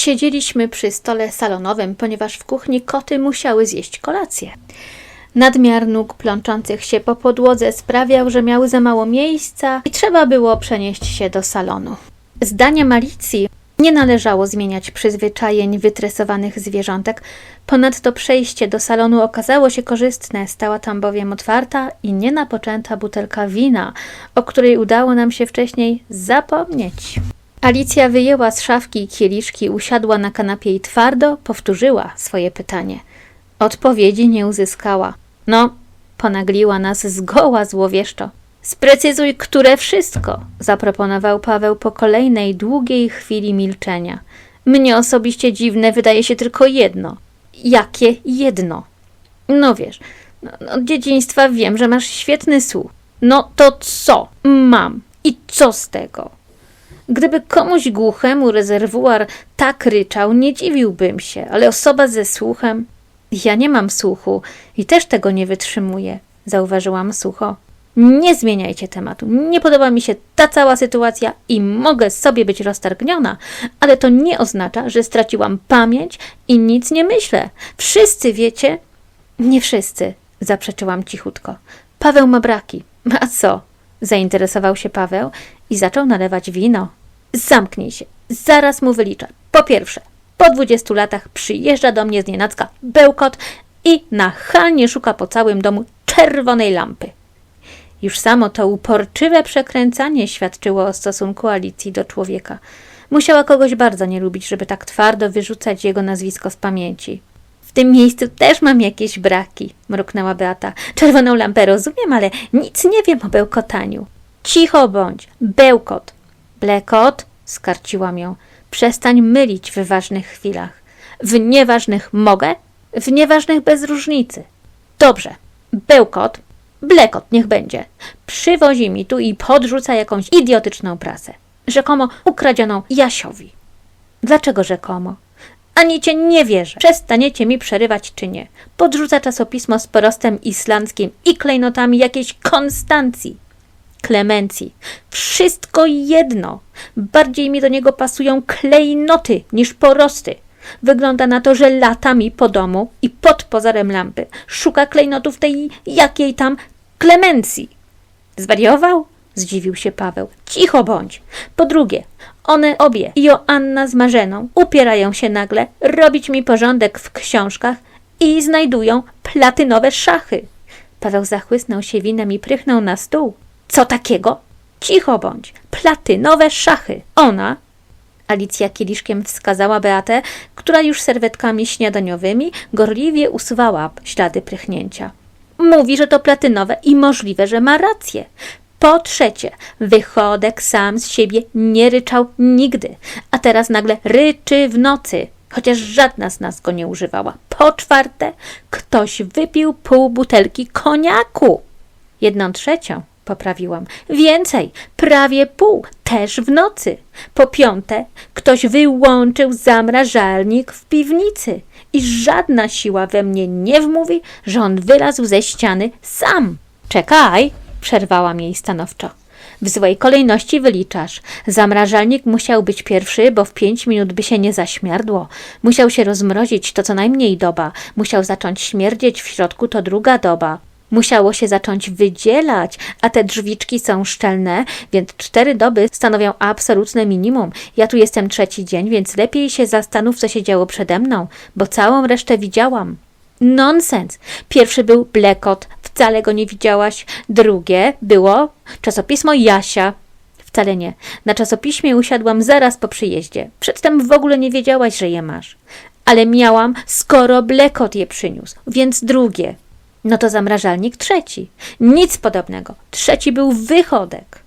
Siedzieliśmy przy stole salonowym, ponieważ w kuchni koty musiały zjeść kolację. Nadmiar nóg plączących się po podłodze sprawiał, że miały za mało miejsca i trzeba było przenieść się do salonu. Zdaniem Alicji nie należało zmieniać przyzwyczajeń wytresowanych zwierzątek. Ponadto przejście do salonu okazało się korzystne. Stała tam bowiem otwarta i nienapoczęta butelka wina, o której udało nam się wcześniej zapomnieć. Alicja wyjęła z szafki kieliszki, usiadła na kanapie i twardo powtórzyła swoje pytanie. Odpowiedzi nie uzyskała. No, ponagliła nas zgoła złowieszczo. Sprecyzuj, które wszystko, zaproponował Paweł po kolejnej długiej chwili milczenia. Mnie osobiście dziwne wydaje się tylko jedno. Jakie jedno? No wiesz, no, od dzieciństwa wiem, że masz świetny słuch. No to co? Mam. I co z tego? Gdyby komuś głuchemu rezerwuar tak ryczał, nie dziwiłbym się, ale osoba ze słuchem. Ja nie mam słuchu i też tego nie wytrzymuję, zauważyłam sucho. Nie zmieniajcie tematu. Nie podoba mi się ta cała sytuacja i mogę sobie być roztargniona, ale to nie oznacza, że straciłam pamięć i nic nie myślę. Wszyscy wiecie. Nie wszyscy, zaprzeczyłam cichutko. Paweł ma braki. A co? Zainteresował się Paweł i zaczął nalewać wino. Zamknij się. Zaraz mu wyliczę. Po pierwsze, po dwudziestu latach przyjeżdża do mnie z nienacka bełkot i nachalnie szuka po całym domu czerwonej lampy. Już samo to uporczywe przekręcanie świadczyło o stosunku Alicji do człowieka. Musiała kogoś bardzo nie lubić, żeby tak twardo wyrzucać jego nazwisko z pamięci. W tym miejscu też mam jakieś braki, mruknęła Beata. Czerwoną lampę rozumiem, ale nic nie wiem o bełkotaniu. Cicho bądź, bełkot. Blekot, skarciłam ją. Przestań mylić w ważnych chwilach. W nieważnych mogę, w nieważnych bez różnicy. Dobrze, bełkot, blekot niech będzie. Przywozi mi tu i podrzuca jakąś idiotyczną prasę. Rzekomo ukradzioną Jasiowi. Dlaczego rzekomo? Ani cię nie wierzę. Przestaniecie mi przerywać czy nie. Podrzuca czasopismo z porostem islandzkim i klejnotami jakiejś Konstancji. Klemencji. Wszystko jedno. Bardziej mi do niego pasują klejnoty niż porosty. Wygląda na to, że lata mi po domu i pod pozorem lampy szuka klejnotów tej jakiej tam Klemencji. Zwariował? Zdziwił się Paweł. Cicho bądź. Po drugie, one obie, Joanna z Marzeną, upierają się nagle robić mi porządek w książkach i znajdują platynowe szachy. Paweł zachłysnął się winem i prychnął na stół. Co takiego? Cicho bądź. Platynowe szachy. Ona, Alicja kieliszkiem wskazała Beatę, która już serwetkami śniadaniowymi gorliwie usuwała ślady prychnięcia. Mówi, że to platynowe i możliwe, że ma rację. Po trzecie, wychodek sam z siebie nie ryczał nigdy, a teraz nagle ryczy w nocy, chociaż żadna z nas go nie używała. Po czwarte, ktoś wypił pół butelki koniaku. Jedną trzecią poprawiłam. Więcej, prawie pół, też w nocy. Po piąte, ktoś wyłączył zamrażalnik w piwnicy i żadna siła we mnie nie wmówi, że on wylazł ze ściany sam. Czekaj, przerwałam jej stanowczo. W złej kolejności wyliczasz. Zamrażalnik musiał być pierwszy, bo w pięć minut by się nie zaśmierdło. Musiał się rozmrozić, to co najmniej doba. Musiał zacząć śmierdzieć w środku, to druga doba. Musiało się zacząć wydzielać, a te drzwiczki są szczelne, więc cztery doby stanowią absolutne minimum. Ja tu jestem trzeci dzień, więc lepiej się zastanów, co się działo przede mną, bo całą resztę widziałam. Nonsens. Pierwszy był blekot, wcale go nie widziałaś. Drugie było czasopismo Jasia. Wcale nie. Na czasopiśmie usiadłam zaraz po przyjeździe. Przedtem w ogóle nie wiedziałaś, że je masz. Ale miałam, skoro blekot je przyniósł, więc drugie. No to zamrażalnik trzeci. Nic podobnego. Trzeci był wychodek.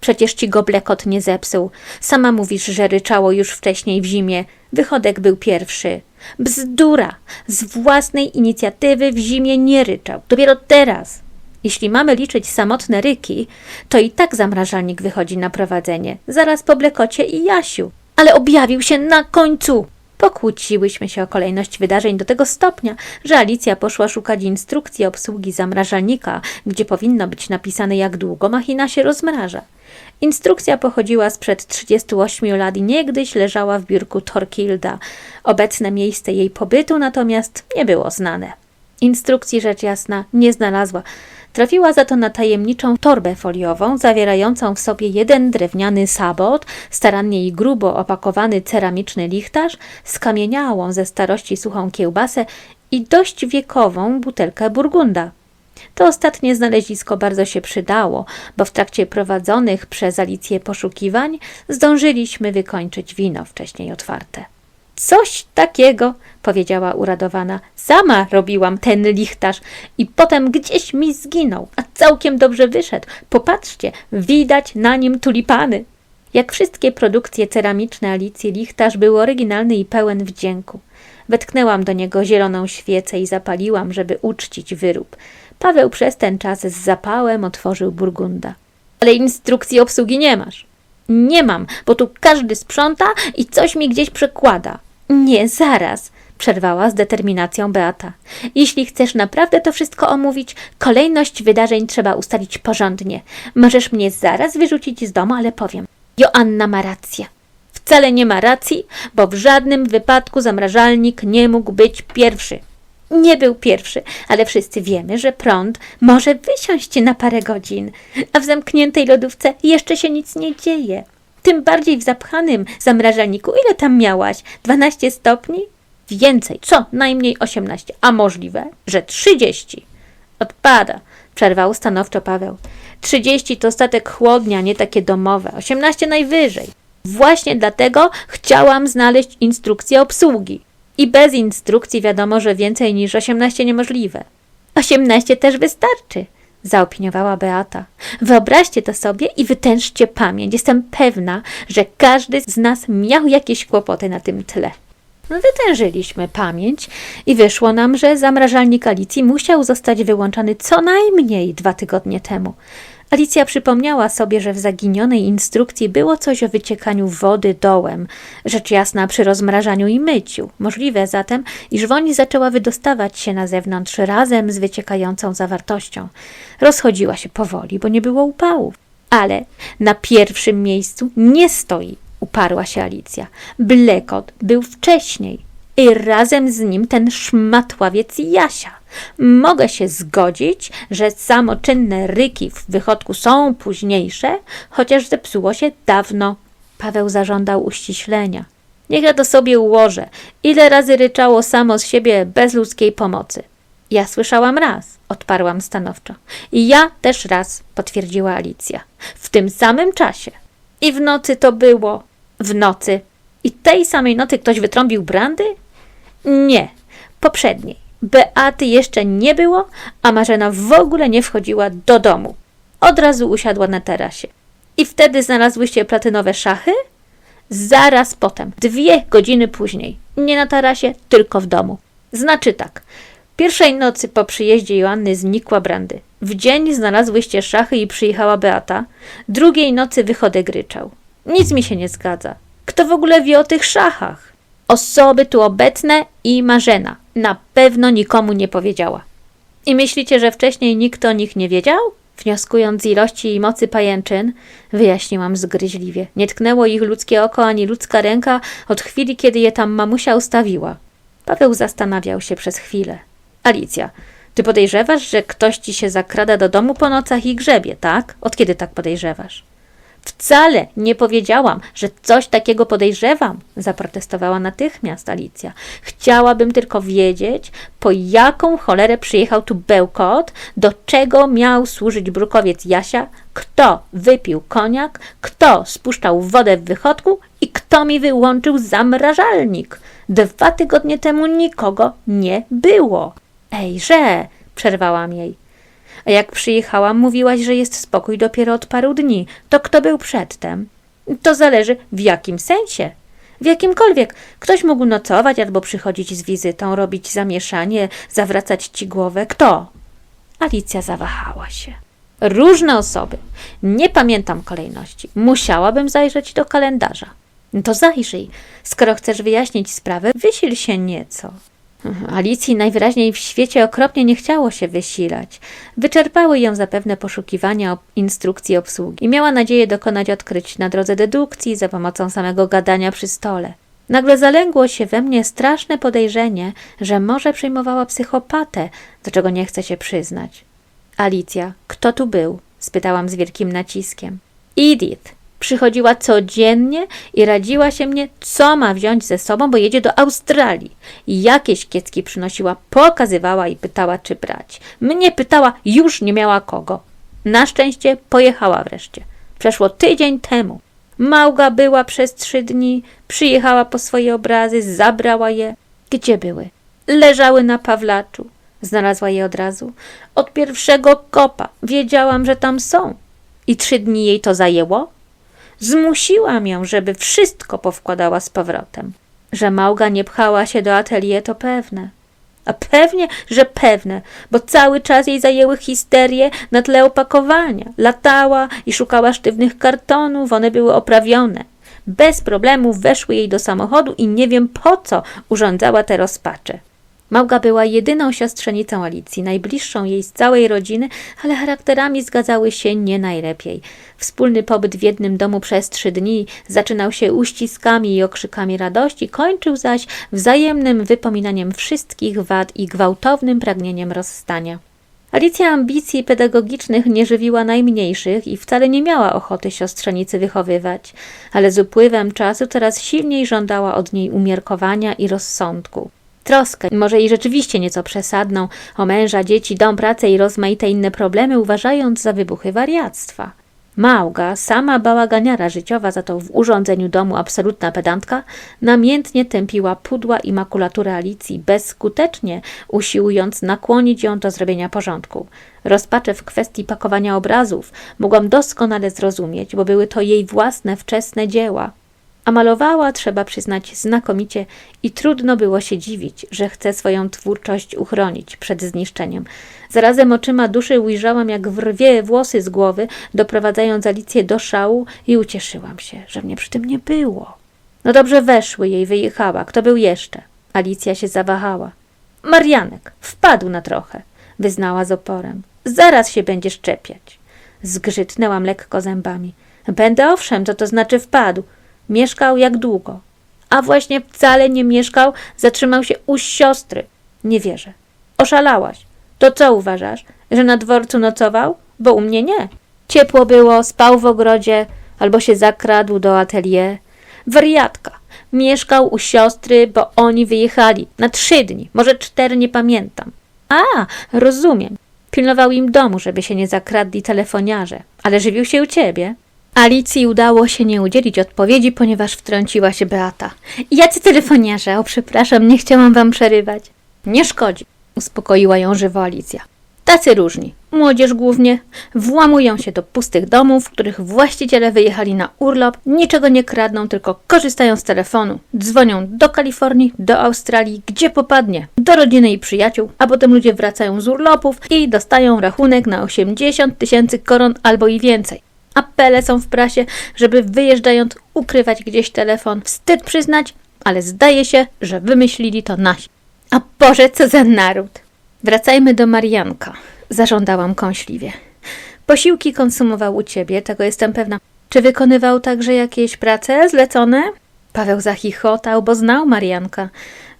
Przecież ci go blekot nie zepsuł. Sama mówisz, że ryczało już wcześniej w zimie. Wychodek był pierwszy. Bzdura! Z własnej inicjatywy w zimie nie ryczał. Dopiero teraz. Jeśli mamy liczyć samotne ryki, to i tak zamrażalnik wychodzi na prowadzenie. Zaraz po blekocie i Jasiu. Ale objawił się na końcu. Pokłóciłyśmy się o kolejność wydarzeń do tego stopnia, że Alicja poszła szukać instrukcji obsługi zamrażalnika, gdzie powinno być napisane, jak długo machina się rozmraża. Instrukcja pochodziła sprzed 38 lat i niegdyś leżała w biurku Torkilda. Obecne miejsce jej pobytu natomiast nie było znane. Instrukcji rzecz jasna nie znalazła. Trafiła za to na tajemniczą torbę foliową, zawierającą w sobie jeden drewniany sabot, starannie i grubo opakowany ceramiczny lichtarz, skamieniałą ze starości suchą kiełbasę i dość wiekową butelkę burgunda. To ostatnie znalezisko bardzo się przydało, bo w trakcie prowadzonych przez Alicję poszukiwań zdążyliśmy wykończyć wino wcześniej otwarte. Coś takiego, powiedziała uradowana. Sama robiłam ten lichtarz i potem gdzieś mi zginął, a całkiem dobrze wyszedł. Popatrzcie, widać na nim tulipany. Jak wszystkie produkcje ceramiczne Alicji, lichtarz był oryginalny i pełen wdzięku. Wetknęłam do niego zieloną świecę i zapaliłam, żeby uczcić wyrób. Paweł przez ten czas z zapałem otworzył burgunda. Ale instrukcji obsługi nie masz. Nie mam, bo tu każdy sprząta i coś mi gdzieś przekłada. Nie, zaraz, przerwała z determinacją Beata. Jeśli chcesz naprawdę to wszystko omówić, kolejność wydarzeń trzeba ustalić porządnie. Możesz mnie zaraz wyrzucić z domu, ale powiem. Joanna ma rację. Wcale nie ma racji, bo w żadnym wypadku zamrażalnik nie mógł być pierwszy. Nie był pierwszy, ale wszyscy wiemy, że prąd może wysiąść na parę godzin, a w zamkniętej lodówce jeszcze się nic nie dzieje. Tym bardziej w zapchanym zamrażalniku. Ile tam miałaś? 12 stopni? Więcej, co najmniej 18, a możliwe, że 30. Odpada, przerwał stanowczo Paweł. 30 to statek chłodnia, nie takie domowe, 18 najwyżej. Właśnie dlatego chciałam znaleźć instrukcję obsługi. I bez instrukcji wiadomo, że więcej niż 18 niemożliwe. 18 też wystarczy, zaopiniowała Beata. Wyobraźcie to sobie i wytężcie pamięć. Jestem pewna, że każdy z nas miał jakieś kłopoty na tym tle. No, wytężyliśmy pamięć i wyszło nam, że zamrażalnik Alicji musiał zostać wyłączony co najmniej dwa tygodnie temu. Alicja przypomniała sobie, że w zaginionej instrukcji było coś o wyciekaniu wody dołem, rzecz jasna przy rozmrażaniu i myciu. Możliwe zatem, iż woń zaczęła wydostawać się na zewnątrz razem z wyciekającą zawartością. Rozchodziła się powoli, bo nie było upałów. Ale na pierwszym miejscu nie stoi, uparła się Alicja. Blekot był wcześniej i razem z nim ten szmatławiec Jasia. Mogę się zgodzić, że samoczynne ryki w wychodku są późniejsze, chociaż zepsuło się dawno. Paweł zażądał uściślenia. Niech ja to sobie ułożę. Ile razy ryczało samo z siebie bez ludzkiej pomocy? Ja słyszałam raz, odparłam stanowczo. I ja też raz, potwierdziła Alicja. W tym samym czasie. I w nocy to było. W nocy. I tej samej nocy ktoś wytrąbił brandy? Nie, poprzedniej. Beaty jeszcze nie było, a Marzena w ogóle nie wchodziła do domu. Od razu usiadła na tarasie. I wtedy znalazłyście platynowe szachy? Zaraz potem, dwie godziny później. Nie na tarasie, tylko w domu. Znaczy tak. Pierwszej nocy po przyjeździe Joanny znikła Brandy. W dzień znalazłyście szachy i przyjechała Beata. Drugiej nocy wychodek ryczał. Nic mi się nie zgadza. Kto w ogóle wie o tych szachach? Osoby tu obecne i Marzena. Na pewno nikomu nie powiedziała. I myślicie, że wcześniej nikt o nich nie wiedział? Wnioskując z ilości i mocy pajęczyn, wyjaśniłam zgryźliwie. Nie tknęło ich ludzkie oko ani ludzka ręka od chwili, kiedy je tam mamusia ustawiła. Paweł zastanawiał się przez chwilę. Alicja, ty podejrzewasz, że ktoś ci się zakrada do domu po nocach i grzebie, tak? Od kiedy tak podejrzewasz? Wcale nie powiedziałam, że coś takiego podejrzewam, zaprotestowała natychmiast Alicja. Chciałabym tylko wiedzieć, po jaką cholerę przyjechał tu bełkot, do czego miał służyć brukowiec Jasia, kto wypił koniak, kto spuszczał wodę w wychodku i kto mi wyłączył zamrażalnik. Dwa tygodnie temu nikogo nie było. Ejże, przerwałam jej. A jak przyjechałam, mówiłaś, że jest spokój dopiero od paru dni. To kto był przedtem? To zależy w jakim sensie. W jakimkolwiek. Ktoś mógł nocować albo przychodzić z wizytą, robić zamieszanie, zawracać ci głowę. Kto? Alicja zawahała się. Różne osoby. Nie pamiętam kolejności. Musiałabym zajrzeć do kalendarza. To zajrzyj. Skoro chcesz wyjaśnić sprawę, wysil się nieco. Alicji najwyraźniej w świecie okropnie nie chciało się wysilać. Wyczerpały ją zapewne poszukiwania instrukcji obsługi i miała nadzieję dokonać odkryć na drodze dedukcji za pomocą samego gadania przy stole. Nagle zalęgło się we mnie straszne podejrzenie, że może przyjmowała psychopatę, do czego nie chce się przyznać. Alicja, kto tu był? spytałam z wielkim naciskiem. Edith. Przychodziła codziennie i radziła się mnie, co ma wziąć ze sobą, bo jedzie do Australii. Jakieś kiecki przynosiła, pokazywała i pytała, czy brać. Mnie pytała, już nie miała kogo. Na szczęście pojechała wreszcie. Przeszło tydzień temu. Małga była przez trzy dni, przyjechała po swoje obrazy, zabrała je. Gdzie były? Leżały na Pawlaczu. Znalazła je od razu. Od pierwszego kopa wiedziałam, że tam są. I trzy dni jej to zajęło? Zmusiłam ją, żeby wszystko powkładała z powrotem. Że Małga nie pchała się do atelier, to pewne. A pewnie, że pewne, bo cały czas jej zajęły histerie na tle opakowania. Latała i szukała sztywnych kartonów, one były oprawione. Bez problemu weszły jej do samochodu i nie wiem po co urządzała te rozpacze. Małga była jedyną siostrzenicą Alicji, najbliższą jej z całej rodziny, ale charakterami zgadzały się nie najlepiej. Wspólny pobyt w jednym domu przez trzy dni zaczynał się uściskami i okrzykami radości, kończył zaś wzajemnym wypominaniem wszystkich wad i gwałtownym pragnieniem rozstania. Alicja ambicji pedagogicznych nie żywiła najmniejszych i wcale nie miała ochoty siostrzenicy wychowywać, ale z upływem czasu coraz silniej żądała od niej umiarkowania i rozsądku. Troskę, może i rzeczywiście nieco przesadną, o męża, dzieci, dom, pracę i rozmaite inne problemy uważając za wybuchy wariactwa. Małga, sama bałaganiara życiowa, za to w urządzeniu domu absolutna pedantka, namiętnie tępiła pudła i makulaturę Alicji, bezskutecznie usiłując nakłonić ją do zrobienia porządku. Rozpacze w kwestii pakowania obrazów mogłam doskonale zrozumieć, bo były to jej własne, wczesne dzieła. A malowała, trzeba przyznać, znakomicie i trudno było się dziwić, że chce swoją twórczość uchronić przed zniszczeniem. Zarazem oczyma duszy ujrzałam, jak wrwie włosy z głowy, doprowadzając Alicję do szału i ucieszyłam się, że mnie przy tym nie było. No dobrze, weszły jej, wyjechała. Kto był jeszcze? Alicja się zawahała. Marianek, wpadł na trochę, wyznała z oporem. Zaraz się będziesz czepiać. Zgrzytnęłam lekko zębami. Będę owszem, co to znaczy wpadł. Mieszkał jak długo. A właśnie wcale nie mieszkał, zatrzymał się u siostry. Nie wierzę. Oszalałaś. To co uważasz, że na dworcu nocował? Bo u mnie nie. Ciepło było, spał w ogrodzie, albo się zakradł do atelier. Wariatka. Mieszkał u siostry, bo oni wyjechali na trzy dni, może cztery, nie pamiętam. A, rozumiem. Pilnował im domu, żeby się nie zakradli telefoniarze, ale żywił się u ciebie. Alicji udało się nie udzielić odpowiedzi, ponieważ wtrąciła się Beata. Jacy telefoniarze? O, przepraszam, nie chciałam wam przerywać. Nie szkodzi, uspokoiła ją żywo Alicja. Tacy różni, młodzież głównie, włamują się do pustych domów, których właściciele wyjechali na urlop, niczego nie kradną, tylko korzystają z telefonu. Dzwonią do Kalifornii, do Australii, gdzie popadnie, do rodziny i przyjaciół, a potem ludzie wracają z urlopów i dostają rachunek na 80 tysięcy koron albo i więcej. Apele są w prasie, żeby wyjeżdżając ukrywać gdzieś telefon. Wstyd przyznać, ale zdaje się, że wymyślili to nasi. A Boże, co za naród! Wracajmy do Marianka, zażądałam kąśliwie. Posiłki konsumował u ciebie, tego jestem pewna. Czy wykonywał także jakieś prace zlecone? Paweł zachichotał, bo znał Marianka.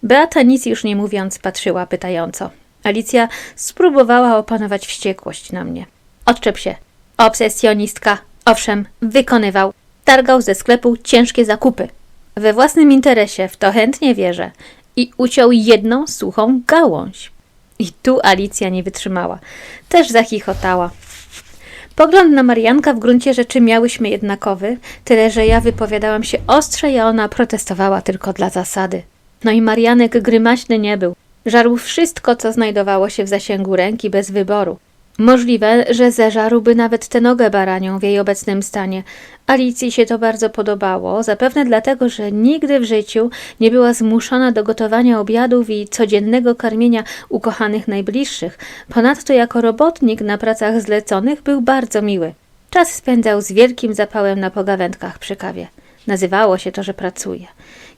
Beata nic już nie mówiąc patrzyła pytająco. Alicja spróbowała opanować wściekłość na mnie. Odczep się. Obsesjonistka. Owszem, wykonywał. Targał ze sklepu ciężkie zakupy. We własnym interesie, w to chętnie wierzę. I uciął jedną suchą gałąź. I tu Alicja nie wytrzymała. Też zachichotała. Pogląd na Marianka w gruncie rzeczy miałyśmy jednakowy, tyle że ja wypowiadałam się ostrzej, a ona protestowała tylko dla zasady. No i Marianek grymaśny nie był. Żarł wszystko, co znajdowało się w zasięgu ręki bez wyboru. Możliwe, że zeżarłby nawet tę nogę baranią w jej obecnym stanie. Alicji się to bardzo podobało, zapewne dlatego, że nigdy w życiu nie była zmuszona do gotowania obiadów i codziennego karmienia ukochanych najbliższych. Ponadto jako robotnik na pracach zleconych był bardzo miły. Czas spędzał z wielkim zapałem na pogawędkach przy kawie. Nazywało się to, że pracuje.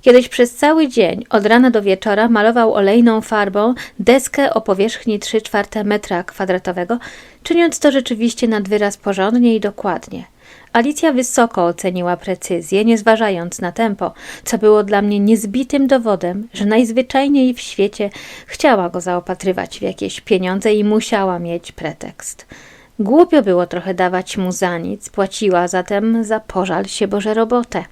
Kiedyś przez cały dzień, od rana do wieczora, malował olejną farbą deskę o powierzchni 3 czwarte metra kwadratowego, czyniąc to rzeczywiście nad wyraz porządnie i dokładnie. Alicja wysoko oceniła precyzję, nie zważając na tempo, co było dla mnie niezbitym dowodem, że najzwyczajniej w świecie chciała go zaopatrywać w jakieś pieniądze i musiała mieć pretekst. Głupio było trochę dawać mu za nic, płaciła zatem za pożal się Boże robotę.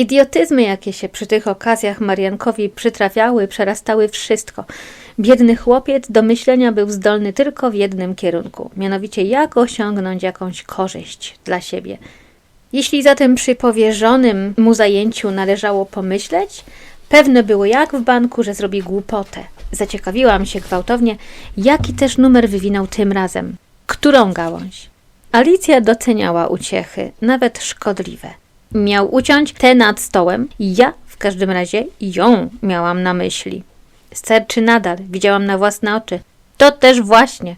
Idiotyzmy, jakie się przy tych okazjach Mariankowi przytrafiały, przerastały wszystko. Biedny chłopiec do myślenia był zdolny tylko w jednym kierunku, mianowicie jak osiągnąć jakąś korzyść dla siebie. Jeśli zatem przy powierzonym mu zajęciu należało pomyśleć, pewne było jak w banku, że zrobi głupotę. Zaciekawiłam się gwałtownie, jaki też numer wywinął tym razem. Którą gałąź? Alicja doceniała uciechy, nawet szkodliwe. Miał uciąć te nad stołem, ja w każdym razie ją miałam na myśli. Sterczy nadal, widziałam na własne oczy. To też właśnie.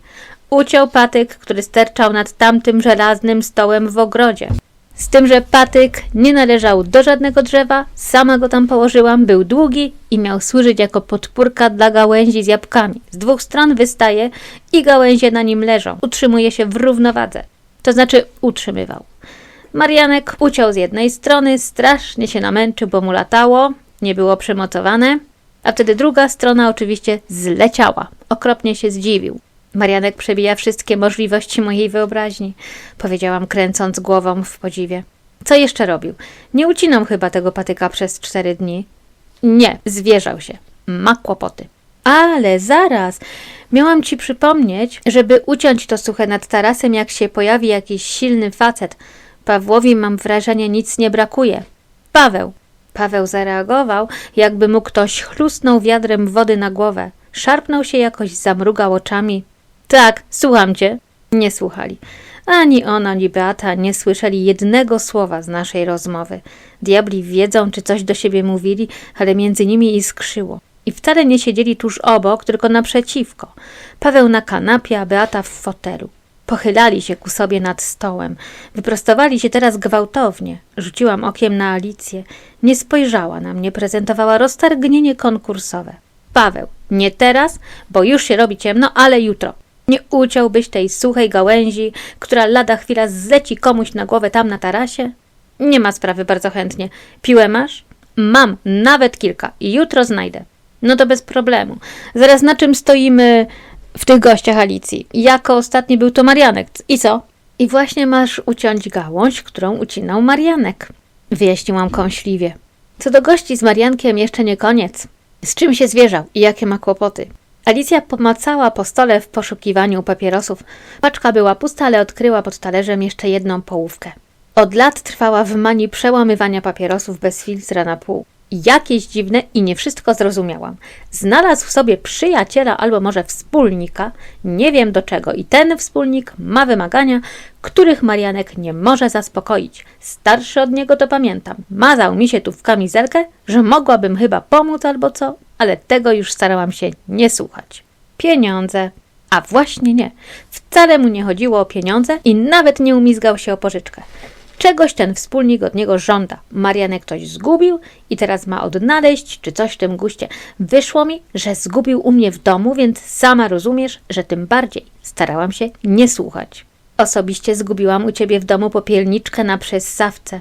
Uciął patyk, który sterczał nad tamtym żelaznym stołem w ogrodzie. Z tym, że patyk nie należał do żadnego drzewa, sama go tam położyłam, był długi i miał służyć jako podpórka dla gałęzi z jabłkami. Z dwóch stron wystaje i gałęzie na nim leżą. Utrzymuje się w równowadze. To znaczy utrzymywał. Marianek uciął z jednej strony, strasznie się namęczył, bo mu latało, nie było przymocowane, a wtedy druga strona oczywiście zleciała. Okropnie się zdziwił. Marianek przebija wszystkie możliwości mojej wyobraźni, powiedziałam, kręcąc głową w podziwie. Co jeszcze robił? Nie ucinał chyba tego patyka przez cztery dni. Nie, zwierzał się. Ma kłopoty. Ale zaraz, miałam ci przypomnieć, żeby uciąć to suche nad tarasem, jak się pojawi jakiś silny facet. Pawłowi, mam wrażenie, nic nie brakuje. Paweł. Paweł zareagował, jakby mu ktoś chlusnął wiadrem wody na głowę. Szarpnął się jakoś, zamrugał oczami. Tak, słucham cię. Nie słuchali. Ani on, ani Beata nie słyszeli jednego słowa z naszej rozmowy. Diabli wiedzą, czy coś do siebie mówili, ale między nimi iskrzyło. I wcale nie siedzieli tuż obok, tylko naprzeciwko. Paweł na kanapie, a Beata w fotelu. Pochylali się ku sobie nad stołem. Wyprostowali się teraz gwałtownie. Rzuciłam okiem na Alicję. Nie spojrzała na mnie, prezentowała roztargnienie konkursowe. Paweł, nie teraz, bo już się robi ciemno, ale jutro. Nie uciąłbyś tej suchej gałęzi, która lada chwila zleci komuś na głowę tam na tarasie? Nie ma sprawy, bardzo chętnie. Piłę masz? Mam, nawet kilka i jutro znajdę. No to bez problemu. Zaraz na czym stoimy w tych gościach Alicji? Jako ostatni był to Marianek. I co? I właśnie masz uciąć gałąź, którą ucinał Marianek. Wyjaśniłam kąśliwie. Co do gości z Mariankiem jeszcze nie koniec. Z czym się zwierzał i jakie ma kłopoty? Alicja pomacała po stole w poszukiwaniu papierosów. Paczka była pusta, ale odkryła pod talerzem jeszcze jedną połówkę. Od lat trwała w manii przełamywania papierosów bez filtra na pół. Jakieś dziwne i nie wszystko zrozumiałam. Znalazł w sobie przyjaciela albo może wspólnika, nie wiem do czego, i ten wspólnik ma wymagania, których Marianek nie może zaspokoić. Starszy od niego to pamiętam. Mazał mi się tu w kamizelkę, że mogłabym chyba pomóc albo co, ale tego już starałam się nie słuchać. Pieniądze. A właśnie nie. Wcale mu nie chodziło o pieniądze i nawet nie umizgał się o pożyczkę. Czegoś ten wspólnik od niego żąda. Marianek ktoś zgubił i teraz ma odnaleźć, czy coś w tym guście. Wyszło mi, że zgubił u mnie w domu, więc sama rozumiesz, że tym bardziej starałam się nie słuchać. Osobiście zgubiłam u ciebie w domu popielniczkę na przessawce.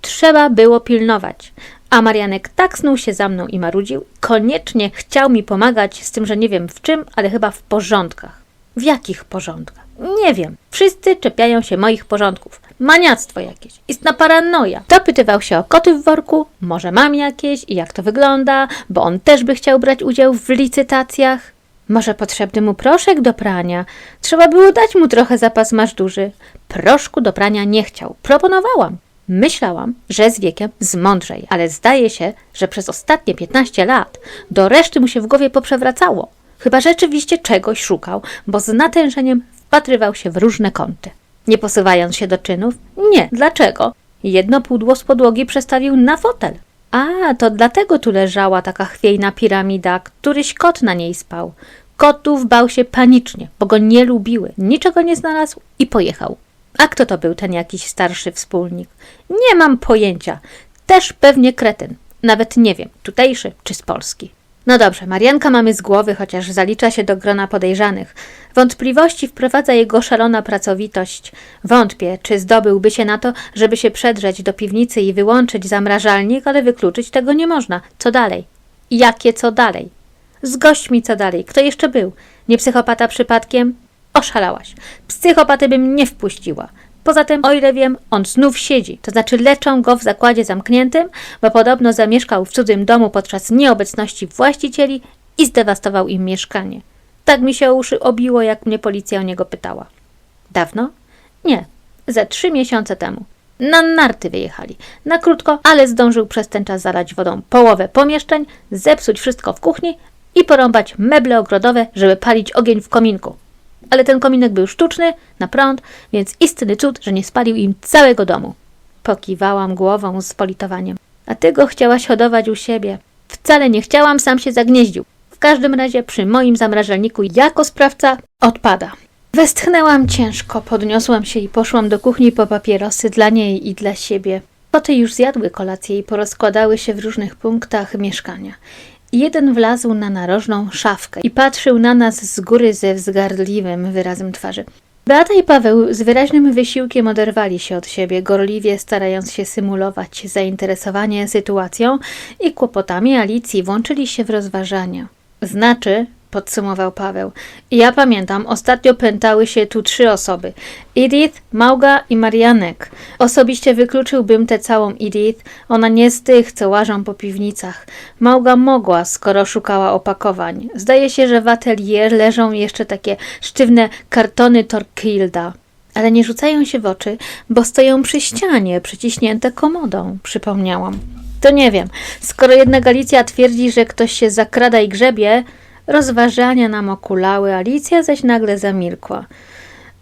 Trzeba było pilnować. A Marianek tak snuł się za mną i marudził. Koniecznie chciał mi pomagać z tym, że nie wiem w czym, ale chyba w porządkach. W jakich porządkach? Nie wiem. Wszyscy czepiają się moich porządków. Maniactwo jakieś. Istna paranoja. Dopytywał się o koty w worku, może mam jakieś i jak to wygląda, bo on też by chciał brać udział w licytacjach. Może potrzebny mu proszek do prania? Trzeba było dać mu trochę zapas masz duży. Proszku do prania nie chciał. Proponowałam. Myślałam, że z wiekiem zmądrzej, ale zdaje się, że przez ostatnie 15 lat do reszty mu się w głowie poprzewracało. Chyba rzeczywiście czegoś szukał, bo z natężeniem wpatrywał się w różne kąty. Nie posuwając się do czynów? Nie. Dlaczego? Jedno pudło z podłogi przestawił na fotel. A, to dlatego tu leżała taka chwiejna piramida, któryś kot na niej spał. Kotów bał się panicznie, bo go nie lubiły. Niczego nie znalazł i pojechał. A kto to był ten jakiś starszy wspólnik? Nie mam pojęcia. Też pewnie kretyn. Nawet nie wiem, tutejszy czy z Polski. No dobrze, Marianka mamy z głowy, chociaż zalicza się do grona podejrzanych. Wątpliwości wprowadza jego szalona pracowitość. Wątpię, czy zdobyłby się na to, żeby się przedrzeć do piwnicy i wyłączyć zamrażalnik, ale wykluczyć tego nie można. Co dalej? Jakie co dalej? Z gośćmi co dalej? Kto jeszcze był? Nie psychopata przypadkiem? Oszalałaś. Psychopaty bym nie wpuściła. Poza tym, o ile wiem, on znów siedzi, to znaczy leczą go w zakładzie zamkniętym, bo podobno zamieszkał w cudzym domu podczas nieobecności właścicieli i zdewastował im mieszkanie. Tak mi się uszy obiło, jak mnie policja o niego pytała. Dawno? Nie, ze trzy miesiące temu. Na narty wyjechali. Na krótko, ale zdążył przez ten czas zalać wodą połowę pomieszczeń, zepsuć wszystko w kuchni i porąbać meble ogrodowe, żeby palić ogień w kominku. Ale ten kominek był sztuczny, na prąd, więc istny cud, że nie spalił im całego domu. Pokiwałam głową z politowaniem. A ty go chciałaś hodować u siebie. Wcale nie chciałam, sam się zagnieździł. W każdym razie przy moim zamrażalniku jako sprawca odpada. Westchnęłam ciężko, podniosłam się i poszłam do kuchni po papierosy dla niej i dla siebie. Koty już zjadły kolację i porozkładały się w różnych punktach mieszkania. Jeden wlazł na narożną szafkę i patrzył na nas z góry ze wzgardliwym wyrazem twarzy. Beata i Paweł z wyraźnym wysiłkiem oderwali się od siebie, gorliwie starając się symulować zainteresowanie sytuacją i kłopotami Alicji włączyli się w rozważania. Znaczy, podsumował Paweł. Ja pamiętam, ostatnio pętały się tu trzy osoby. Edith, Małga i Marianek. Osobiście wykluczyłbym tę całą Edith. Ona nie z tych, co łażą po piwnicach. Małga mogła, skoro szukała opakowań. Zdaje się, że w atelier leżą jeszcze takie sztywne kartony Torquilda. Ale nie rzucają się w oczy, bo stoją przy ścianie, przyciśnięte komodą, przypomniałam. To nie wiem. Skoro jednak Alicja twierdzi, że ktoś się zakrada i grzebie, Rozważania nam okulały, Alicja zaś nagle zamilkła.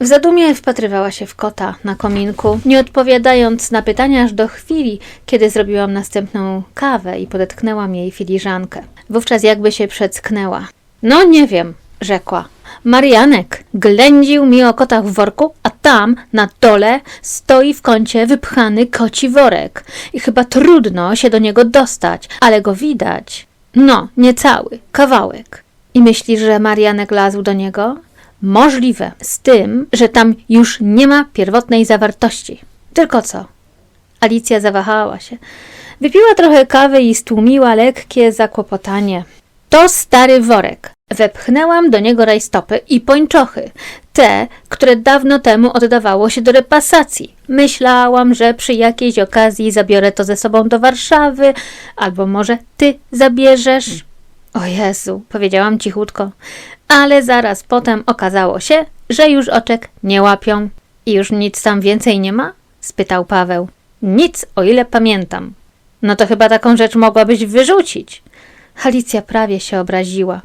W zadumie wpatrywała się w kota na kominku, nie odpowiadając na pytania aż do chwili, kiedy zrobiłam następną kawę i podetknęłam jej filiżankę. Wówczas jakby się przecknęła. No nie wiem, rzekła. Marianek ględził mi o kotach w worku, a tam, na dole, stoi w kącie wypchany koci worek. I chyba trudno się do niego dostać, ale go widać. No, niecały, kawałek. I myśli, że Marianek lazł do niego? Możliwe, z tym, że tam już nie ma pierwotnej zawartości. Tylko co? Alicja zawahała się. Wypiła trochę kawy i stłumiła lekkie zakłopotanie. To stary worek. Wepchnęłam do niego rajstopy i pończochy, te, które dawno temu oddawało się do repasacji. Myślałam, że przy jakiejś okazji zabiorę to ze sobą do Warszawy, albo może ty zabierzesz. O Jezu, powiedziałam cichutko, ale zaraz potem okazało się, że już oczek nie łapią. I już nic tam więcej nie ma? spytał Paweł. Nic, o ile pamiętam. No to chyba taką rzecz mogłabyś wyrzucić. Alicja prawie się obraziła.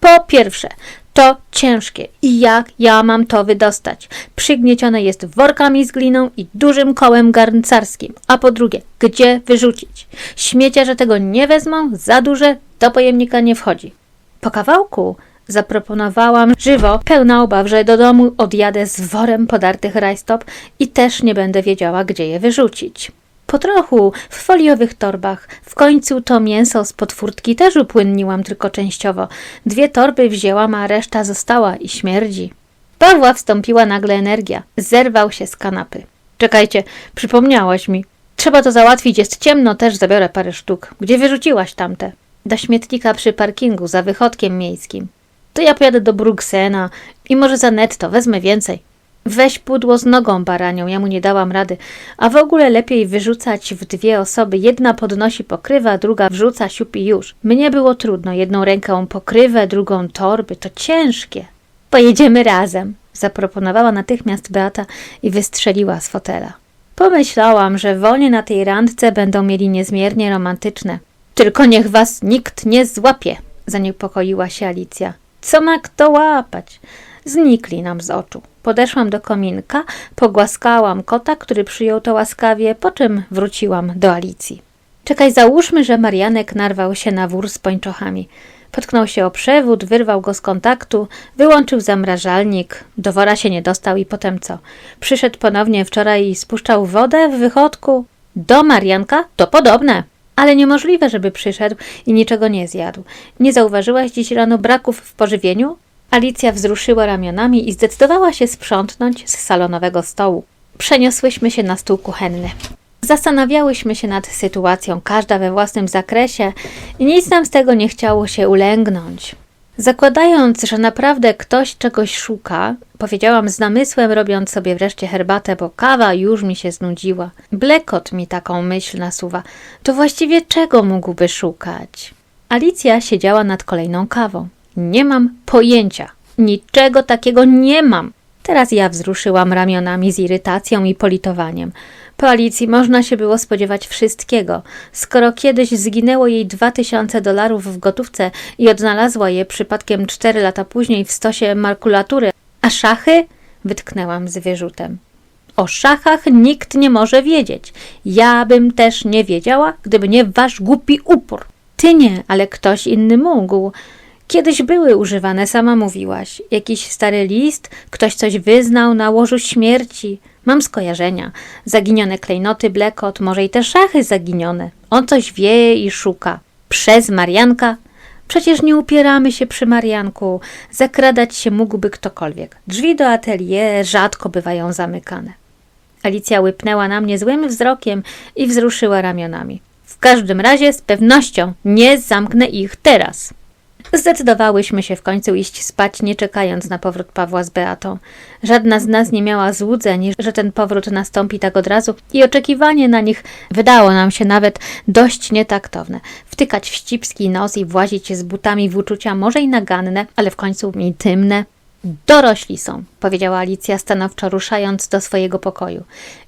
Po pierwsze, to ciężkie i jak ja mam to wydostać? Przygniecione jest workami z gliną i dużym kołem garncarskim. A po drugie, gdzie wyrzucić? Śmieciarze tego nie wezmą, za duże, do pojemnika nie wchodzi. Po kawałku zaproponowałam żywo, pełna obaw, że do domu odjadę z worem podartych rajstop i też nie będę wiedziała, gdzie je wyrzucić. Po trochu, w foliowych torbach. W końcu to mięso z podfurtki też upłynniłam tylko częściowo. Dwie torby wzięłam, a reszta została i śmierdzi. Pawła wstąpiła nagle energia. Zerwał się z kanapy. Czekajcie, przypomniałaś mi. Trzeba to załatwić, jest ciemno, też zabiorę parę sztuk. Gdzie wyrzuciłaś tamte? Do śmietnika przy parkingu, za wychodkiem miejskim. To ja pojadę do Bruksena i może za netto wezmę więcej. Weź pudło z nogą baranią, ja mu nie dałam rady. A w ogóle lepiej wyrzucać w dwie osoby. Jedna podnosi pokrywę, druga wrzuca siupi już. Mnie było trudno. Jedną ręką pokrywę, drugą torby. To ciężkie. Pojedziemy razem, zaproponowała natychmiast Beata i wystrzeliła z fotela. Pomyślałam, że wonie na tej randce będą mieli niezmiernie romantyczne. Tylko niech was nikt nie złapie, zaniepokoiła się Alicja. Co ma kto łapać? Znikli nam z oczu. Podeszłam do kominka, pogłaskałam kota, który przyjął to łaskawie, po czym wróciłam do Alicji. Czekaj, załóżmy, że Marianek narwał się na wór z pończochami. Potknął się o przewód, wyrwał go z kontaktu, wyłączył zamrażalnik, do wora się nie dostał i potem co? Przyszedł ponownie wczoraj i spuszczał wodę w wychodku? Do Marianka? To podobne. Ale niemożliwe, żeby przyszedł i niczego nie zjadł. Nie zauważyłaś dziś rano braków w pożywieniu? Alicja wzruszyła ramionami i zdecydowała się sprzątnąć z salonowego stołu. Przeniosłyśmy się na stół kuchenny. Zastanawiałyśmy się nad sytuacją, każda we własnym zakresie, i nic nam z tego nie chciało się ulęgnąć. Zakładając, że naprawdę ktoś czegoś szuka, powiedziałam z namysłem, robiąc sobie wreszcie herbatę, bo kawa już mi się znudziła. Blekot mi taką myśl nasuwa. To właściwie czego mógłby szukać? Alicja siedziała nad kolejną kawą. Nie mam pojęcia. Niczego takiego nie mam. Teraz ja wzruszyłam ramionami z irytacją i politowaniem. Po Alicji można się było spodziewać wszystkiego. Skoro kiedyś zginęło jej dwa tysiące dolarów w gotówce i odnalazła je przypadkiem cztery lata później w stosie makulatury, a szachy? Wytknęłam z wyrzutem. O szachach nikt nie może wiedzieć. Ja bym też nie wiedziała, gdyby nie wasz głupi upór. Ty nie, ale ktoś inny mógł. Kiedyś były używane, sama mówiłaś. Jakiś stary list, ktoś coś wyznał na łożu śmierci. Mam skojarzenia. Zaginione klejnoty, blekot, może i te szachy zaginione. On coś wie i szuka. Przez Marianka? Przecież nie upieramy się przy Marianku. Zakradać się mógłby ktokolwiek. Drzwi do atelier rzadko bywają zamykane. Alicja łypnęła na mnie złym wzrokiem i wzruszyła ramionami. W każdym razie z pewnością nie zamknę ich teraz. Zdecydowałyśmy się w końcu iść spać, nie czekając na powrót Pawła z Beatą. Żadna z nas nie miała złudzeń, że ten powrót nastąpi tak od razu i oczekiwanie na nich wydało nam się nawet dość nietaktowne. Wtykać w ścipski nos i włazić z butami w uczucia może i naganne, ale w końcu intymne. Dorośli są, powiedziała Alicja stanowczo ruszając do swojego pokoju.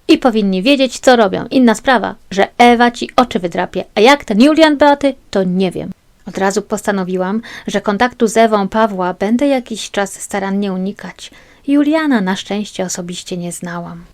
I powinni wiedzieć, co robią. Inna sprawa, że Ewa ci oczy wydrapie, a jak ten Julian Beaty, to nie wiem. Od razu postanowiłam, że kontaktu z Ewą Pawła będę jakiś czas starannie unikać. Juliana na szczęście osobiście nie znałam.